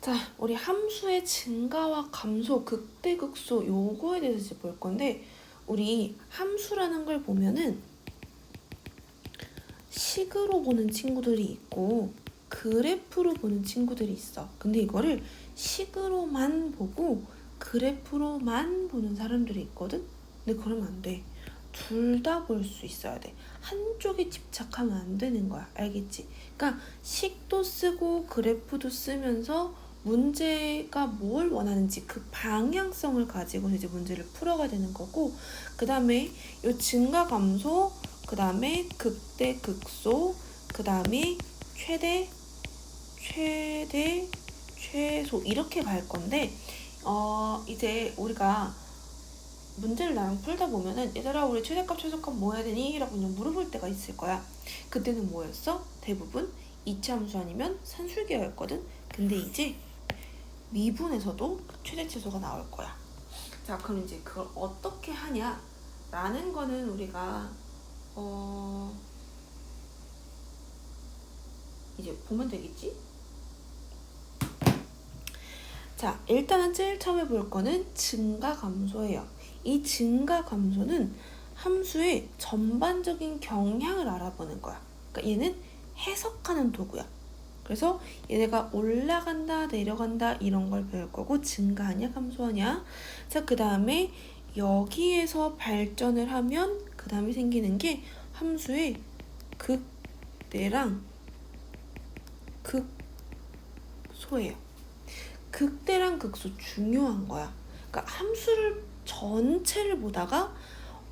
자, 우리 함수의 증가와 감소, 극대, 극소 요거에 대해서 이제 볼 건데 우리 함수라는 걸 보면은 식으로 보는 친구들이 있고 그래프로 보는 친구들이 있어. 근데 이거를 식으로만 보고 그래프로만 보는 사람들이 있거든? 근데 그러면 안 돼. 둘 다 볼 수 있어야 돼. 한쪽에 집착하면 안 되는 거야. 알겠지? 그러니까 식도 쓰고 그래프도 쓰면서 문제가 뭘 원하는지 그 방향성을 가지고 이제 문제를 풀어가야 되는 거고 그 다음에 요 증가 감소 그 다음에 극대 극소 그 다음에 최대 최대 최소 이렇게 갈 건데 어 이제 우리가 문제를 나랑 풀다 보면은 얘들아 우리 최대값 최소값 뭐 해야 되니? 라고 그냥 물어볼 때가 있을 거야 그때는 뭐였어? 대부분 이차 함수 아니면 산술계였거든 근데 이제 미분에서도 최대 최소가 나올 거야. 자, 그럼 이제 그걸 어떻게 하냐? 라는 거는 우리가, 어, 이제 보면 되겠지? 자, 일단은 제일 처음에 볼 거는 증가 감소예요. 이 증가 감소는 함수의 전반적인 경향을 알아보는 거야. 그러니까 얘는 해석하는 도구야. 그래서 얘네가 올라간다, 내려간다 이런 걸 배울 거고 증가하냐, 감소하냐. 자, 그 다음에 여기에서 발전을 하면 그 다음에 생기는 게 함수의 극대랑 극소예요. 극대랑 극소 중요한 거야. 그러니까 함수를 전체를 보다가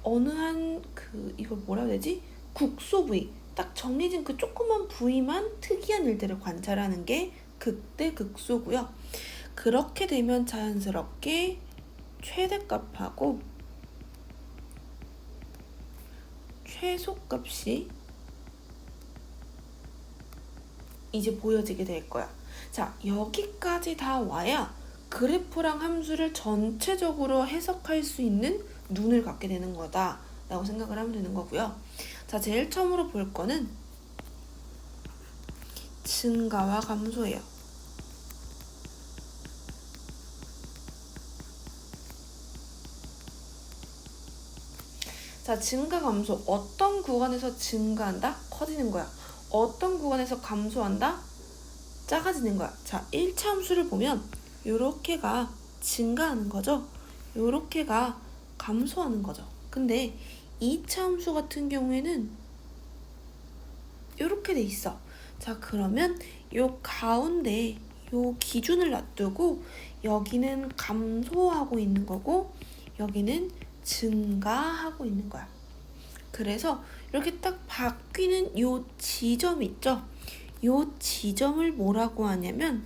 어느 한 그 이걸 뭐라 해야 되지? 국소 부위 딱 정해진 그 조그만 부위만 특이한 일들을 관찰하는 게 극대 극소고요. 그렇게 되면 자연스럽게 최대값하고 최소값이 이제 보여지게 될 거야. 자, 여기까지 다 와야 그래프랑 함수를 전체적으로 해석할 수 있는 눈을 갖게 되는 거다. 라고 생각을 하면 되는 거고요. 자, 제일 처음으로 볼 거는 증가와 감소예요. 자, 증가, 감소. 어떤 구간에서 증가한다? 커지는 거야. 어떤 구간에서 감소한다? 작아지는 거야. 자, 1차 함수를 보면 요렇게가 증가하는 거죠. 요렇게가 감소하는 거죠. 근데 2차 함수 같은 경우에는 이렇게 돼 있어. 자, 그러면 요 가운데 요 기준을 놔두고 여기는 감소하고 있는 거고 여기는 증가하고 있는 거야. 그래서 이렇게 딱 바뀌는 요 지점 있죠? 요 지점을 뭐라고 하냐면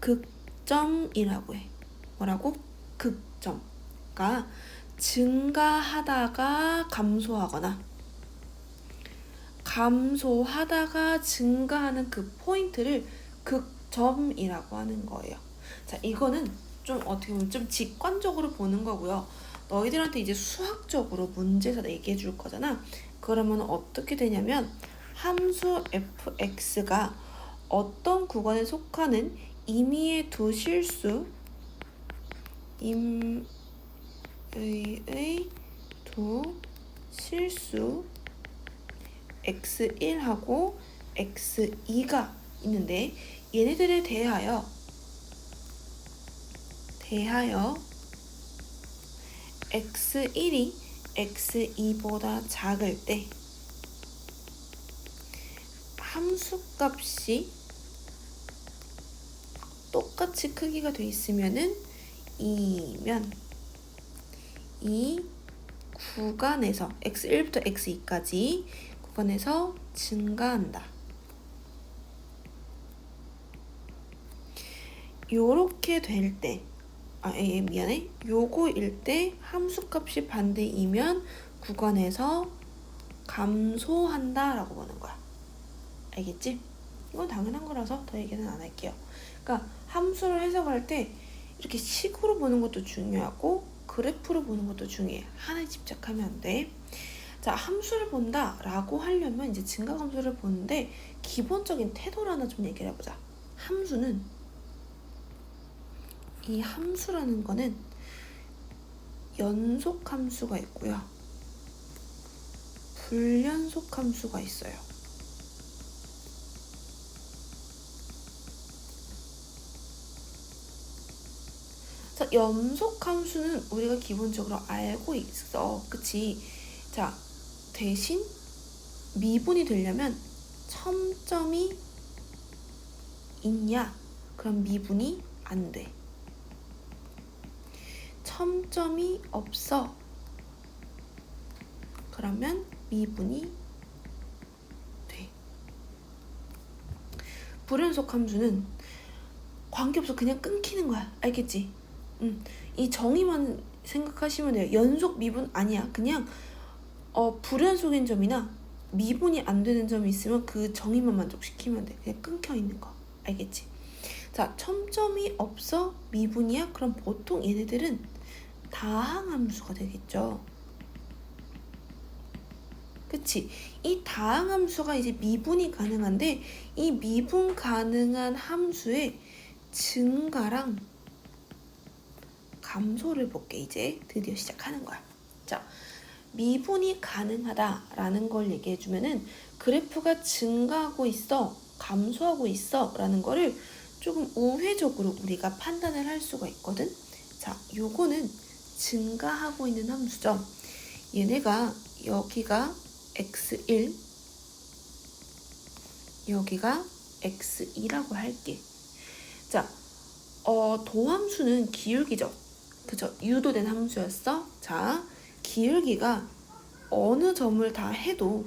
극점이라고 해. 뭐라고? 극점. 그러니까 증가하다가 감소하거나 감소하다가 증가하는 그 포인트를 극점이라고 하는 거예요. 자, 이거는 좀 어떻게 보면 좀 직관적으로 보는 거고요. 너희들한테 이제 수학적으로 문제에서 얘기해 줄 거잖아. 그러면 어떻게 되냐면 함수 fx가 어떤 구간에 속하는 임의의 두 실수 임 의의 두 실수 x1하고 x2가 있는데 얘네들에 대하여 대하여 x1이 x2보다 작을 때 함수값이 똑같이 크기가 돼 있으면은 이면 이 구간에서 x1부터 x2까지 구간에서 증가한다. 요렇게 될 때, 아, 예, 미안해. 요거일 때 함수값이 반대이면 구간에서 감소한다 라고 보는 거야. 알겠지? 이건 당연한 거라서 더 얘기는 안 할게요. 그러니까 함수를 해석할 때 이렇게 식으로 보는 것도 중요하고 그래프로 보는 것도 중요해. 하나에 집착하면 안 돼. 자, 함수를 본다 라고 하려면 이제 증가 함수를 보는데 기본적인 태도를 하나 좀 얘기를 해보자. 함수는 이 함수라는 거는 연속 함수가 있고요. 불연속 함수가 있어요. 자, 연속 함수는 우리가 기본적으로 알고 있어. 그치? 자, 대신 미분이 되려면 첨점이 있냐? 그럼 미분이 안 돼. 첨점이 없어. 그러면 미분이 돼. 불연속 함수는 관계없어 그냥 끊기는 거야. 알겠지? 음, 이 정의만 생각하시면 돼요. 연속 미분 아니야. 그냥 어, 불연속인 점이나 미분이 안 되는 점이 있으면 그 정의만 만족시키면 돼. 그냥 끊겨 있는 거. 알겠지? 자, 첨점이 없어 미분이야? 그럼 보통 얘네들은 다항함수가 되겠죠. 그치? 이 다항함수가 이제 미분이 가능한데 이 미분 가능한 함수의 증가랑 감소를 볼게 이제 드디어 시작하는 거야. 자, 미분이 가능하다라는 걸 얘기해 주면은 그래프가 증가하고 있어, 감소하고 있어라는 거를 조금 우회적으로 우리가 판단을 할 수가 있거든. 자, 요거는 증가하고 있는 함수죠. 얘네가 여기가 x1 여기가 x2라고 할게. 자, 어, 도함수는 기울기죠. 그죠? 유도된 함수였어. 자, 기울기가 어느 점을 다 해도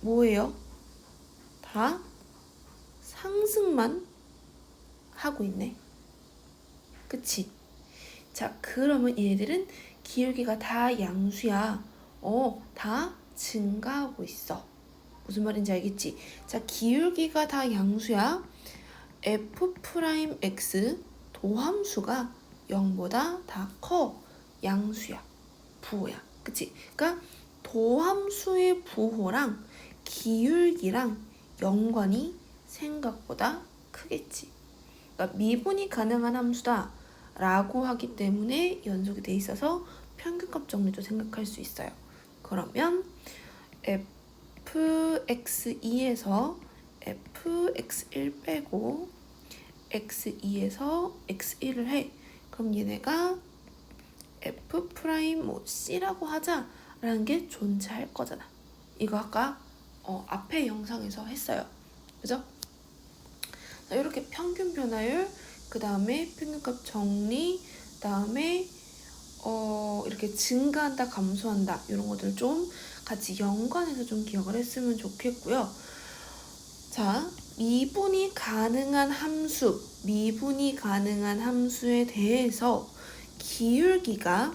뭐예요? 다 상승만 하고 있네. 그치? 자, 그러면 얘들은 기울기가 다 양수야. 어, 다 증가하고 있어. 무슨 말인지 알겠지? 자, 기울기가 다 양수야. f'(x) 도함수가 0보다 다 커. 양수야. 부호야. 그치? 그러니까 도함수의 부호랑 기울기랑 연관이 생각보다 크겠지. 그러니까 미분이 가능한 함수다 라고 하기 때문에 연속이 돼 있어서 평균값 정리도 생각할 수 있어요. 그러면 fx2에서 fx1 빼고 x2에서 x1을 해. 그럼 얘네가 f 프라임 뭐 c라고 하자라는 게 존재할 거잖아. 이거 아까 어, 앞에 영상에서 했어요. 그죠? 자, 이렇게 평균 변화율, 그 다음에 평균값 정리, 그 다음에 어, 이렇게 증가한다, 감소한다 이런 것들 좀 같이 연관해서 좀 기억을 했으면 좋겠고요. 자, 미분이 가능한 함수, 미분이 가능한 함수에 대해서 기울기가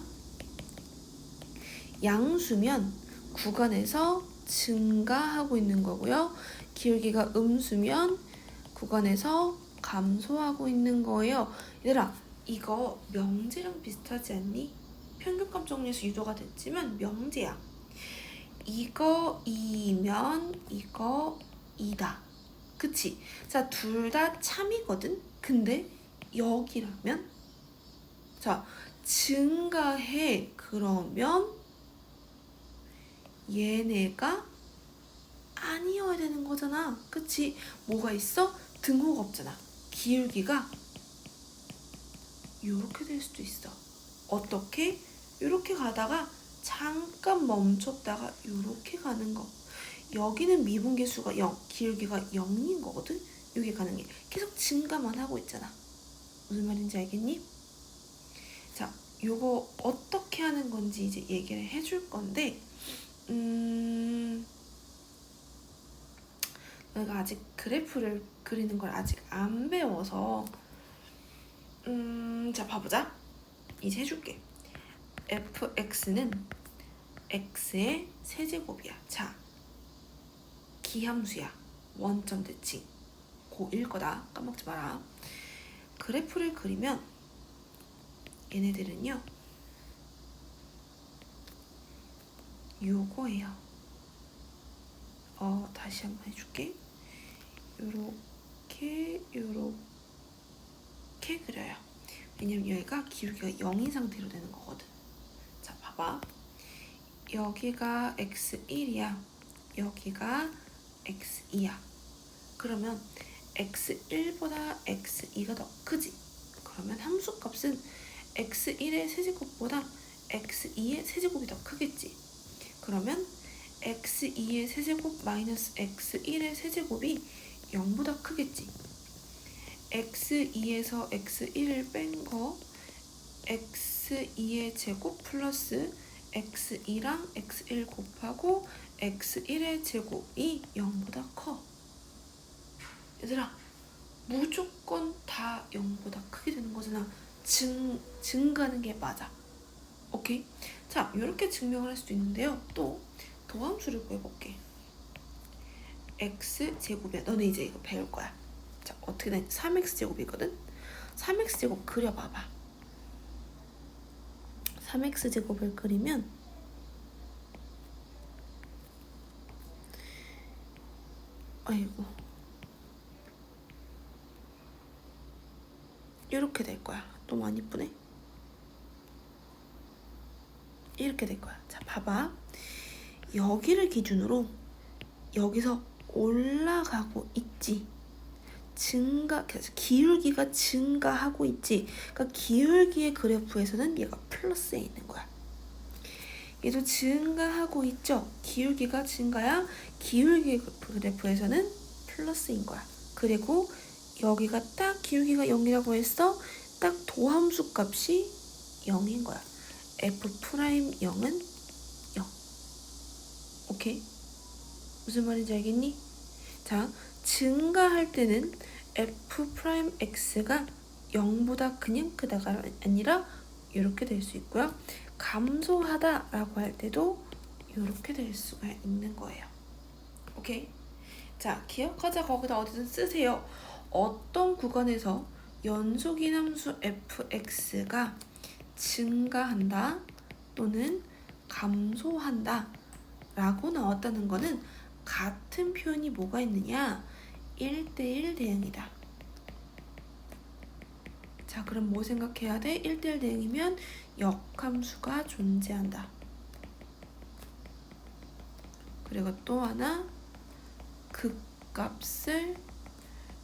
양수면 구간에서 증가하고 있는 거고요. 기울기가 음수면 구간에서 감소하고 있는 거예요. 얘들아, 이거 명제랑 비슷하지 않니? 평균값 정리에서 유도가 됐지만 명제야. 이거 이면 이거 이다. 그치? 자, 둘 다 참이거든? 근데 여기라면? 자, 증가해. 그러면 얘네가 아니어야 되는 거잖아. 그치? 뭐가 있어? 등호가 없잖아. 기울기가 이렇게 될 수도 있어. 어떻게? 이렇게 가다가 잠깐 멈췄다가 이렇게 가는 거. 여기는 미분계수가 0, 기울기가 0인 거거든? 이게 가능해. 계속 증가만 하고 있잖아. 무슨 말인지 알겠니? 자, 요거 어떻게 하는 건지 이제 얘기를 해줄 건데, 음, 내가 아직 그래프를 그리는 걸 아직 안 배워서, 음, 자, 봐보자. 이제 해줄게. fx는 x의 세제곱이야. 자, 기함수야. 원점 대칭. 고1 거다. 까먹지 마라. 그래프를 그리면 얘네들은요. 요거예요. 어, 다시 한번 해줄게. 요렇게, 요렇게 그려요. 왜냐면 여기가 기울기가 0인 상태로 되는 거거든. 자, 봐봐. 여기가 x1이야. 여기가 x2야. 그러면 x1보다 x2가 더 크지. 그러면 함수 값은 x1의 세제곱보다 x2의 세제곱이 더 크겠지. 그러면 x2의 세제곱 마이너스 x1의 세제곱이 0보다 크겠지. x2에서 x1을 뺀 거 x2의 제곱 플러스 x2랑 x1 곱하고 x1의 제곱이 0보다 커. 얘들아, 무조건 다 0보다 크게 되는 거잖아. 증, 증가하는 게 맞아. 오케이? 자, 이렇게 증명을 할 수도 있는데요. 또 도함수를 구해볼게. x 제곱이야. 너네 이제 이거 배울 거야. 자, 어떻게 되냐? 3x 제곱이거든. 3x 제곱 그려봐봐. 3x 제곱을 그리면 아이고 이렇게 될 거야. 너무 안 이쁘네. 이렇게 될 거야. 자, 봐봐. 여기를 기준으로 여기서 올라가고 있지. 증가, 그래서 기울기가 증가하고 있지. 그러니까 기울기의 그래프에서는 얘가 플러스에 있는 거야. 얘도 증가하고 있죠. 기울기가 증가야 기울기의 그래프에서는 플러스인 거야. 그리고 여기가 딱 기울기가 0이라고 했어. 딱 도함수 값이 0인 거야. f 프라임 0은 0. 오케이? 무슨 말인지 알겠니? 자, 증가할 때는 f 프라임 x가 0보다 그냥 크다가 아니라 이렇게 될 수 있고요. 감소하다 라고 할 때도 이렇게 될 수가 있는 거예요. 오케이? 자, 기억하자 거기다 어디든 쓰세요. 어떤 구간에서 연속인 함수 fx가 증가한다 또는 감소한다 라고 나왔다는 거는 같은 표현이 뭐가 있느냐 1대1 대응이다 자 그럼 뭐 생각해야 돼? 1대1 대응이면 역함수가 존재한다 그리고 또 하나 극값을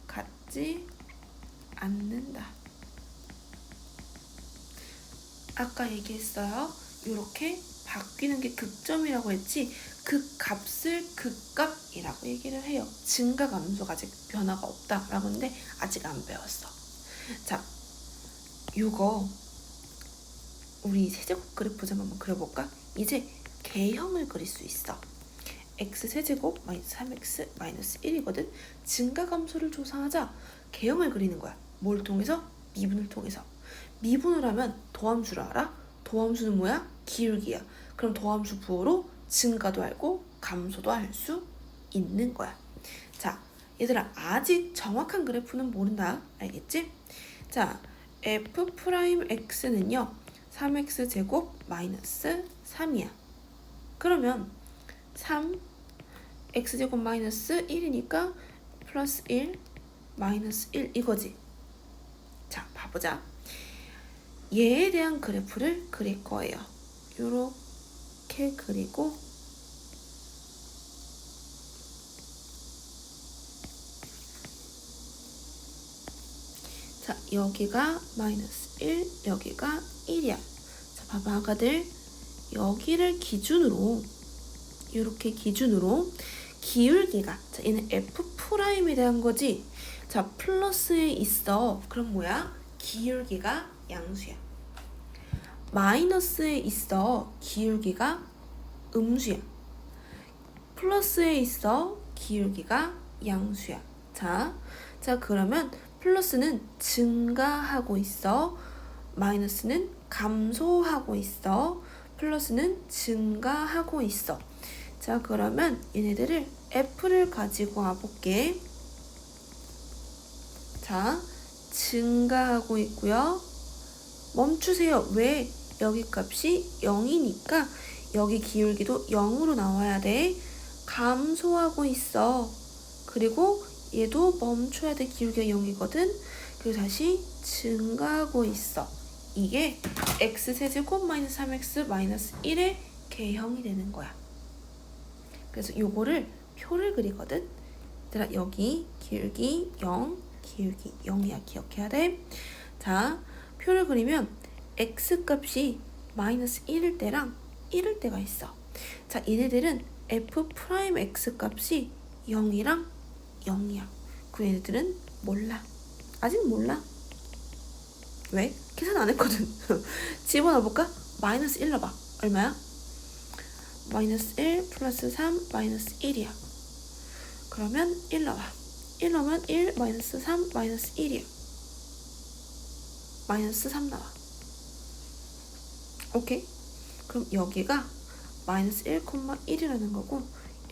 갖지 않는다 아까 얘기했어요. 이렇게 바뀌는 게 극점이라고 했지 그 값을 극값이라고 얘기를 해요. 증가 감소가 아직 변화가 없다라고 하는데 아직 안 배웠어. 자, 이거 우리 세제곱 그래프 좀 한번 그려볼까? 이제 개형을 그릴 수 있어. x 세제곱 마이너스 3x 마이너스 1이거든. 증가 감소를 조사하자 개형을 그리는 거야. 뭘 통해서? 미분을 통해서. 미분을 하면 도함수를 알아? 도함수는 뭐야? 기울기야. 그럼 도함수 부호로 증가도 알고 감소도 할수 있는 거야. 자, 얘들아 아직 정확한 그래프는 모른다. 알겠지? 자, f 프라임 x는요. 3x 제곱 마이너스 3이야. 그러면 3 x 제곱 마이너스 1이니까 플러스 1 마이너스 1 이거지. 자, 봐보자. 얘에 대한 그래프를 그릴 거예요. 이렇게 그리고 자 여기가 마이너스 1 여기가 1이야. 자 봐봐 아가들 여기를 기준으로 이렇게 기준으로 기울기가 자 얘는 f 프라임에 대한 거지. 자 플러스에 있어. 그럼 뭐야? 기울기가 양수야. 마이너스에 있어 기울기가 음수야. 플러스에 있어 기울기가 양수야. 자, 자 그러면 플러스는 증가하고 있어. 마이너스는 감소하고 있어. 플러스는 증가하고 있어. 자, 그러면 얘네들을 F를 가지고 와볼게. 자, 증가하고 있고요. 멈추세요. 왜? 여기 값이 0이니까 여기 기울기도 0으로 나와야 돼. 감소하고 있어. 그리고 얘도 멈춰야 돼. 기울기가 0이거든. 그리고 다시 증가하고 있어. 이게 x 세제곱 마이너스 3x 마이너스 1의 개형이 되는 거야. 그래서 요거를 표를 그리거든. 얘들아 여기 기울기 0, 기울기 0이야. 기억해야 돼. 자, 표를 그리면 x 값이 마이너스 1일 때랑 1일 때가 있어. 자, 얘네들은 f 프라임 x 값이 0이랑 0이야. 그 얘네들은 몰라. 아직 몰라. 왜? 계산 안 했거든. 집어넣어 볼까? 마이너스 1 넣어봐. 얼마야? 마이너스 1 플러스 3 마이너스 1이야. 그러면 1 넣어봐. 1 넣으면 1 마이너스 3 마이너스 1이야. 마이너스 3 나와. 오케이? 그럼 여기가 마이너스 1,1이라는 거고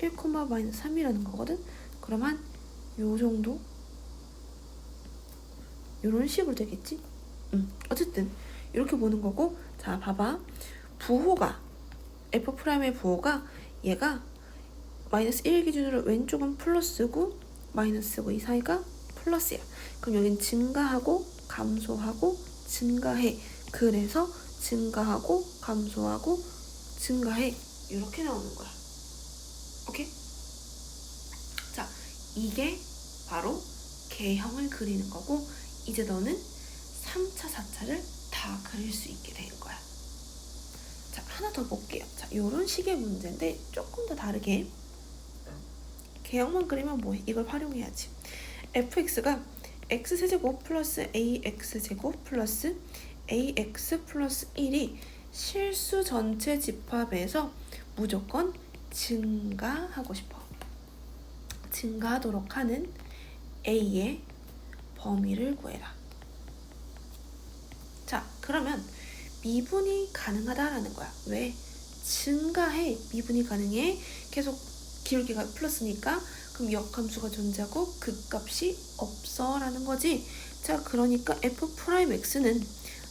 1, 마이너스 3이라는 거거든? 그러면 요 정도? 요런 식으로 되겠지? 음, 어쨌든 이렇게 보는 거고 자 봐봐 부호가 f 프라임의 부호가 얘가 마이너스 1 기준으로 왼쪽은 플러스고 마이너스고 이 사이가 플러스야 그럼 여긴 증가하고 감소하고 증가해 그래서 증가하고 감소하고 증가해 이렇게 나오는 거야 오케이? 자 이게 바로 개형을 그리는 거고 이제 너는 3차, 4차를 다 그릴 수 있게 된 거야. 자, 하나 더 볼게요. 자, 요런 식의 문제인데 조금 더 다르게 개형만 그리면 뭐해? 이걸 활용해야지. fx가 x세제곱 플러스 ax제곱 플러스 ax 플러스 1이 실수 전체 집합에서 무조건 증가하고 싶어. 증가하도록 하는 a의 범위를 구해라. 자, 그러면 미분이 가능하다라는 거야. 왜? 증가해. 미분이 가능해. 계속 기울기가 플러스니까 그럼 역함수가 존재하고 그 값이 없어라는 거지. 자, 그러니까 f 프라임 x는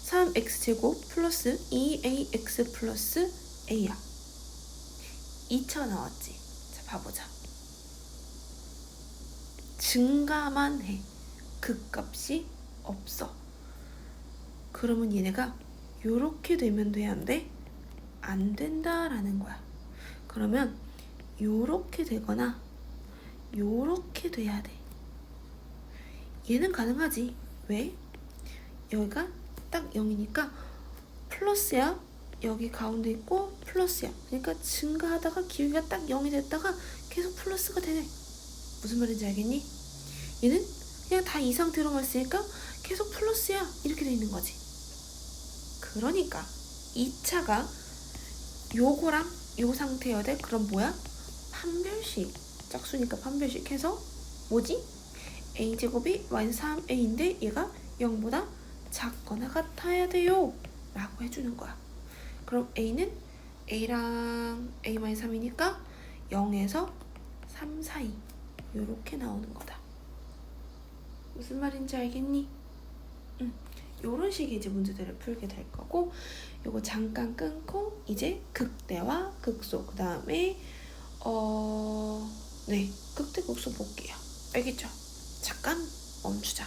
3x 제곱 플러스 2ax 플러스 a야. 2차 나왔지. 자, 봐보자. 증가만 해. 극값이 없어. 그러면 얘네가 요렇게 되면 돼, 안 된다라는 거야. 그러면 요렇게 되거나 요렇게 돼야 돼. 얘는 가능하지. 왜? 여기가 딱 0이니까 플러스야. 여기 가운데 있고 플러스야. 그러니까 증가하다가 기울기가 딱 0이 됐다가 계속 플러스가 되네. 무슨 말인지 알겠니? 얘는 그냥 다 이 상태로만 쓰니까 계속 플러스야. 이렇게 돼 있는 거지. 그러니까 2차가 요거랑 요 상태여야 돼. 그럼 뭐야? 판별식. 짝수니까 판별식 해서 뭐지? a제곱이 마이너스 3a인데 얘가 0보다 작거나 같아야 돼요. 라고 해주는 거야. 그럼 a는 a랑 a 3이니까 0에서 3 사이 요렇게 나오는 거다. 무슨 말인지 알겠니? 응. 요런 식의 이제 문제들을 풀게 될 거고 요거 잠깐 끊고 이제 극대와 극소 그 다음에 어... 네 극대 극소 볼게요 알겠죠? 잠깐 멈추자